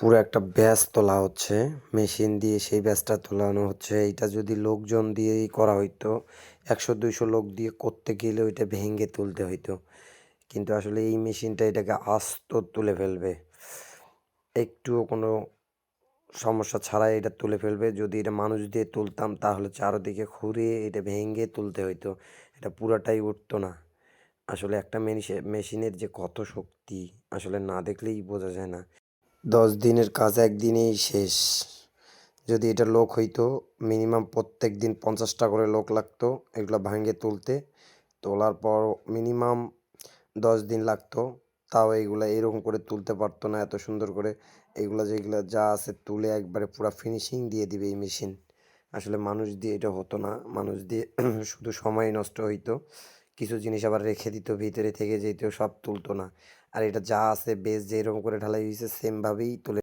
পুরো একটা ব্যাস তোলা হচ্ছে। মেশিন দিয়ে সেই ব্যাসটা তোলানো হচ্ছে। এটা যদি লোকজন দিয়েই করা হইতো, একশো, দুইশো লোক দিয়ে করতে গেলে ওইটা ভেঙে তুলতে হইতো। কিন্তু আসলে এই মেশিনটা এটাকে আস্ত তুলে ফেলবে। একটুও কোনো সমস্যা ছাড়াই এটা তুলে ফেলবে। যদি এটা মানুষ দিয়ে তুলতাম, তাহলে চারদিকে ঘুরিয়ে এটা ভেঙে তুলতে হইতো। এটা পুরাটাই উঠতো না। আসলে একটা মেশি- মেশিনের যে কত শক্তি, আসলে না দেখলেই বোঝা যায় না। দশ দিনের কাজ একদিনেই শেষ। যদি এটা লোক হইতো মিনিমাম প্রত্যেক দিন পঞ্চাশটা করে লোক লাগতো এগুলো ভাঙে তুলতে। তোলার পর মিনিমাম দশ দিন লাগতো। তাও এইগুলা এরকম করে তুলতে পারতো না এত সুন্দর করে। এগুলা যেগুলো যা আছে তুলে একবারে পুরো ফিনিশিং দিয়ে দিবে এই মেশিন আসলে মানুষ দিয়ে এটা হতো না। মানুষ দিয়ে শুধু সময় নষ্ট হইতো। কিছু জিনিস আবার রেখে দিত, ভিতরে থেকে যেত সব তুলতো না। আর এটা যা আছে বেশ যেরকম করে ঢালাই হয়েছে সেমভাবেই তুলে